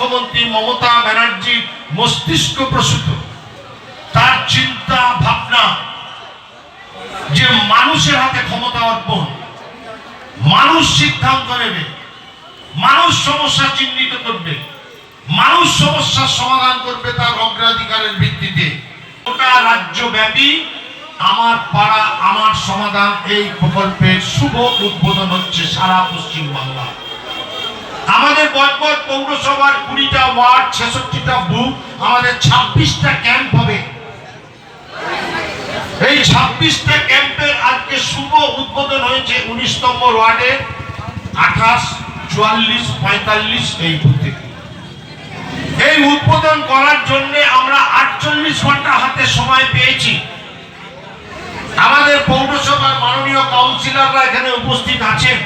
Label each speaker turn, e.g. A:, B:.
A: মমতা ব্যানার্জি মস্তিষ্ক প্রসূত। তার চিন্তা, ভাবনা যে মানুষের হাতে ক্ষমতা অর্পণ, মানুষ সিদ্ধান্ত নেবে, মানুষ সমস্যা চিহ্নিত করবে, মানুষ সমস্যার সমাধান করবে তার অগ্রাধিকারের ভিত্তিতে। গোটা রাজ্যব্যাপী আমার পাড়া, আমার সমাধান এই প্রকল্পের শুভ উদ্বোধন হচ্ছে সারা পশ্চিম বাংলা আমাদের বজবজ পৌরসভার কুড়িটা ওয়ার্ড, ছেষট্টিটা বুথ, আমাদের ছাব্বিশটা ক্যাম্প হবে। এই ছাব্বিশটা ক্যাম্পের আজকে শুভ উদ্বোধন হয়েছে উনিশ নম্বর ওয়ার্ডে, আঠাশ, চুয়াল্লিশ, পঁয়তাল্লিশ এই বুথে। এই উদ্বোধন করার জন্য আমরা আটচল্লিশ ঘণ্টা হাতে সময় পেয়েছি। আমাদের পৌরসভার মাননীয় কাউন্সিলররা এখানে উপস্থিত আছেন।